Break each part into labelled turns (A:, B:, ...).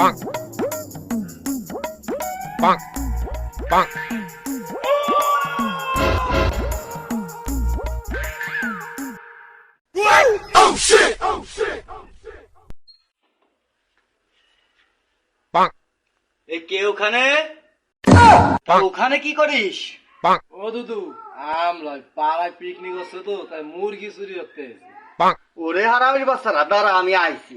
A: Bonk. Bonk. Bonk. Oh shit! Oh shit! Bonk.
B: এ কে ওখানে. ওখানে কি করিস.
C: ও দুদু আমলাই পাড়ায় পিকনিক হচ্ছে তো তাই মুরগি চুরি করতে এসেছি।
B: ওরে হারামির বাচ্চারা দাঁড়া আমি আইছি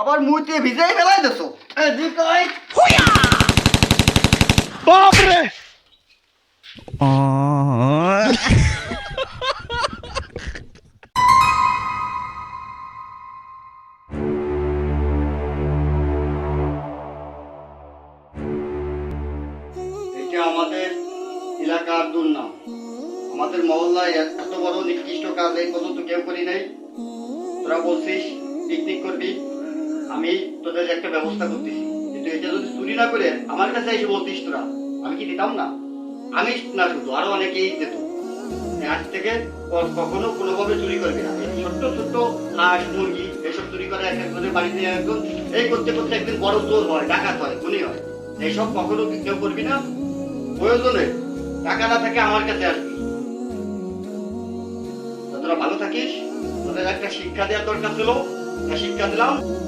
B: আবার মুইতে ভিজাই ফেলাই দেছো। এটা আমাদের এলাকার দুর্নাম। আমাদের মহল্লায় এত এত বড় নিকৃষ্ট কাজ এই পর্যন্ত কেউ করি নাই। তোরা বলছিস পিকনিক করবি? আমি তোদের একটা ব্যবস্থা করতেছি। কিন্তু এটা যদি চুরি না করে আমার কাছে এসে বলতিস তোরা, আমি কি দিতাম না? আমি না শুধু, আরও অনেকেই দিত। আজ থেকে কখনো কোনোভাবে চুরি করবি না। এই ছোট্ট ছোট্ট হাঁস মুরগি, এসব চুরি করে এক একজনের বাড়িতে একজন, এই করতে করতে একদিন বড় চোর হয়, ডাকাত হয়, খুনি হয়। এইসব কখনো কেউ করবি না? প্রয়োজনে টাকা না থাকে আমার কাছে আসবি। তোরা ভালো থাকিস? তোদের একটা শিক্ষা দেওয়ার দরকার ছিল। শিক্ষা দিলাম।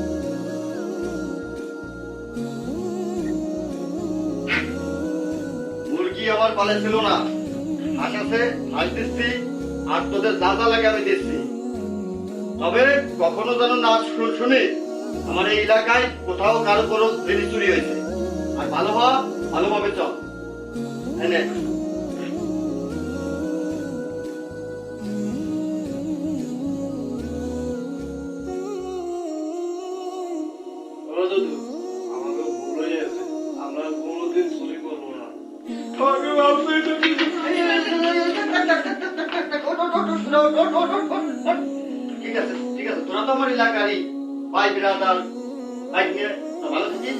B: মুরগি আমার পালে ছিল না? আছে হাঁস দিচ্ছি আর তোদের যা লাগে আমি দিচ্ছি। তবে কখনো যেন না শুনি আমার এই এলাকায় কোথাও কারও কোনো জিনিস চুরি হয়েছে। আর ভালো হওয়া, ভালোভাবে চল।
C: হয়ে আমরা কোনোদিন চুরি করব না।
B: ঠিক আছে ঠিক আছে তোরা তো আমার এলাকারই ভাই বিরাদার ভাই নিয়ে ভালো থাকিস